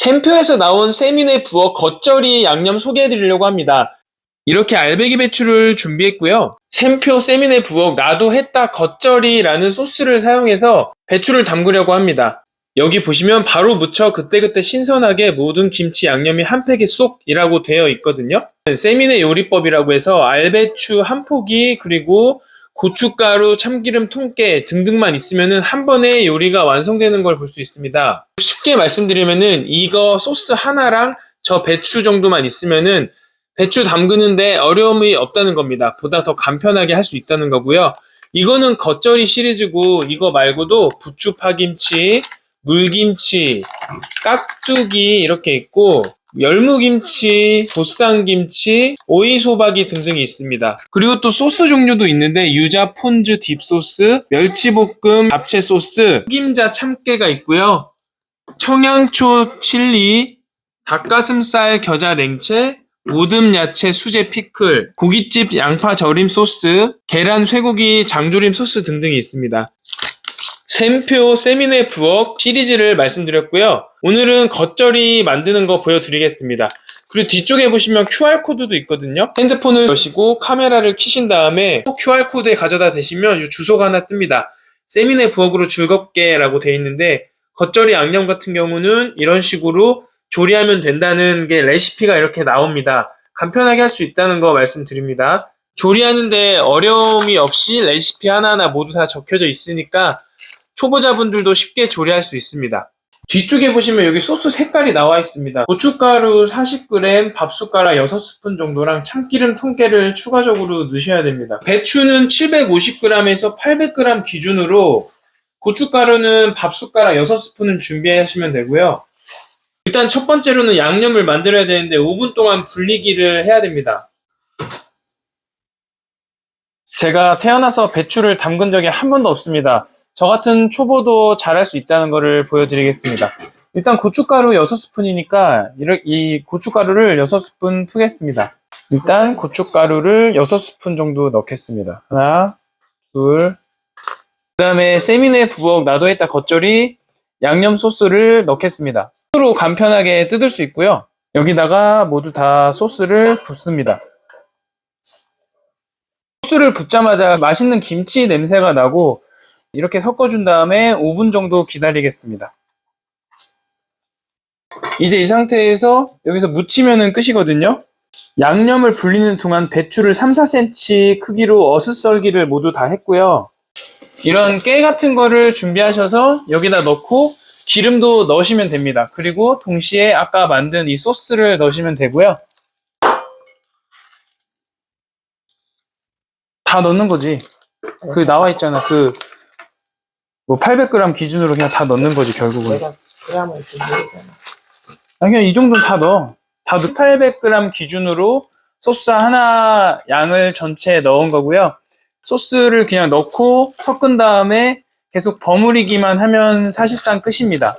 샘표에서 나온 세민의 부엌 겉절이 양념 소개해드리려고 합니다. 이렇게 알배기 배추를 준비했고요. 샘표 세민의 부엌 나도 했다 겉절이라는 소스를 사용해서 배추를 담그려고 합니다. 여기 보시면 바로 무쳐 그때그때 신선하게 모든 김치 양념이 한 팩에 쏙이라고 되어 있거든요. 세민의 요리법이라고 해서 알배추 한 포기 그리고 고춧가루, 참기름, 통깨 등등만 있으면은 한 번에 요리가 완성되는 걸 볼 수 있습니다. 쉽게 말씀드리면은 이거 소스 하나랑 저 배추 정도만 있으면은 배추 담그는데 어려움이 없다는 겁니다. 보다 더 간편하게 할 수 있다는 거고요. 이거는 겉절이 시리즈고 이거 말고도 부추 파김치, 물김치, 깍두기 이렇게 있고 열무김치, 보쌈김치, 오이소박이 등등이 있습니다. 그리고 또 소스 종류도 있는데 유자 폰즈 딥소스, 멸치볶음 잡채 소스, 흑임자 참깨가 있고요. 청양초 칠리, 닭가슴살 겨자 냉채, 오듬 야채 수제 피클, 고깃집 양파 절임 소스, 계란 쇠고기 장조림 소스 등등이 있습니다. 샘표 세미네 부엌 시리즈를 말씀드렸고요. 오늘은 겉절이 만드는 거 보여드리겠습니다. 그리고 뒤쪽에 보시면 QR코드도 있거든요. 핸드폰을 여시고 카메라를 켜신 다음에 QR코드에 가져다 대시면 이 주소가 하나 뜹니다. 세미네 부엌으로 즐겁게 라고 되어 있는데 겉절이 양념 같은 경우는 이런 식으로 조리하면 된다는 게 레시피가 이렇게 나옵니다. 간편하게 할 수 있다는 거 말씀드립니다. 조리하는데 어려움이 없이 레시피 하나하나 모두 다 적혀져 있으니까 초보자분들도 쉽게 조리할 수 있습니다. 뒤쪽에 보시면 여기 소스 색깔이 나와 있습니다. 고춧가루 40g, 밥숟가락 6스푼 정도랑 참기름 통깨를 추가적으로 넣으셔야 됩니다. 배추는 750g에서 800g 기준으로 고춧가루는 밥숟가락 6스푼은 준비하시면 되고요. 일단 첫 번째로는 양념을 만들어야 되는데 5분 동안 불리기를 해야 됩니다. 제가 태어나서 배추를 담근 적이 한 번도 없습니다. 저 같은 초보도 잘할 수 있다는 것을 보여드리겠습니다. 일단 고춧가루 6스푼이니까 이 고춧가루를 6스푼 푸겠습니다. 일단 고춧가루를 6스푼 정도 넣겠습니다. 하나, 둘. 그 다음에 세미네 부엌 나도 했다 겉절이 양념 소스를 넣겠습니다. 손으로 간편하게 뜯을 수 있고요. 여기다가 모두 다 소스를 붓습니다. 소스를 붓자마자 맛있는 김치 냄새가 나고 이렇게 섞어준 다음에 5분 정도 기다리겠습니다. 이제 이 상태에서 여기서 묻히면 끝이거든요. 양념을 불리는 동안 배추를 3, 4cm 크기로 어슷썰기를 모두 다 했고요. 이런 깨 같은 거를 준비하셔서 여기다 넣고 기름도 넣으시면 됩니다. 그리고 동시에 아까 만든 이 소스를 넣으시면 되고요. 다 넣는 거지. 그 나와 있잖아. 그 뭐 800g 기준으로 그냥 다 넣는 거지 결국은. 내가 그람을 준비했잖아. 아, 그냥 이 정도는 다 넣어. 다 넣. 800g 기준으로 소스 하나 양을 전체에 넣은 거고요. 소스를 그냥 넣고 섞은 다음에 계속 버무리기만 하면 사실상 끝입니다.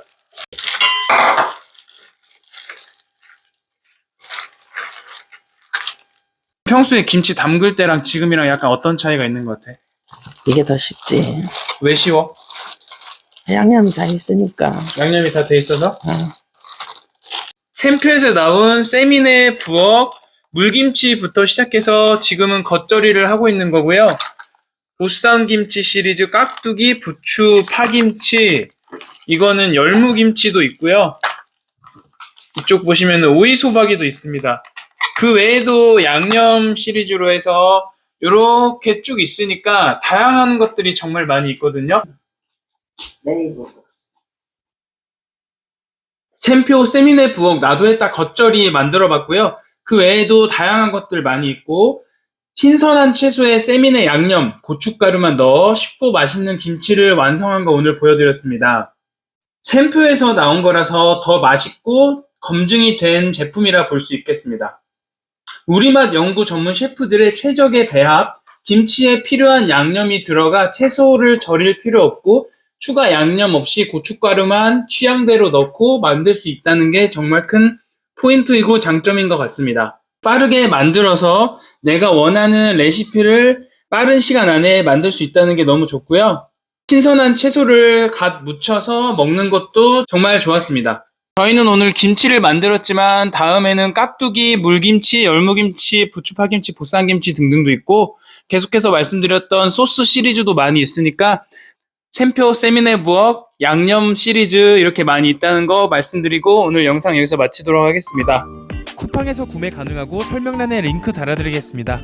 평소에 김치 담글 때랑 지금이랑 약간 어떤 차이가 있는 것 같아? 이게 더 쉽지. 왜 쉬워? 양념이 다 있으니까. 양념이 다 돼 있어서? 어. 샘표에서 나온 세미네 부엌 물김치부터 시작해서 지금은 겉절이를 하고 있는 거고요. 보쌈김치 시리즈 깍두기, 부추, 파김치 이거는 열무김치도 있고요. 이쪽 보시면 오이소박이도 있습니다. 그 외에도 양념 시리즈로 해서 이렇게 쭉 있으니까 다양한 것들이 정말 많이 있거든요. 샘표 세미네 부엌 나도 했다 겉절이 만들어 봤고요. 그 외에도 다양한 것들 많이 있고 신선한 채소에 세미네 양념, 고춧가루만 넣어 쉽고 맛있는 김치를 완성한 거 오늘 보여드렸습니다. 샘표에서 나온 거라서 더 맛있고 검증이 된 제품이라 볼 수 있겠습니다. 우리맛 연구 전문 셰프들의 최적의 배합, 김치에 필요한 양념이 들어가 채소를 절일 필요 없고 추가 양념 없이 고춧가루만 취향대로 넣고 만들 수 있다는 게 정말 큰 포인트이고 장점인 것 같습니다. 빠르게 만들어서 내가 원하는 레시피를 빠른 시간 안에 만들 수 있다는 게 너무 좋고요. 신선한 채소를 갓 묻혀서 먹는 것도 정말 좋았습니다. 저희는 오늘 김치를 만들었지만 다음에는 깍두기, 물김치, 열무김치, 부추파김치, 보쌈김치 등등도 있고 계속해서 말씀드렸던 소스 시리즈도 많이 있으니까 샘표 세미네 부엌 양념 시리즈 이렇게 많이 있다는 거 말씀드리고 오늘 영상 여기서 마치도록 하겠습니다. 쿠팡에서 구매 가능하고 설명란에 링크 달아드리겠습니다.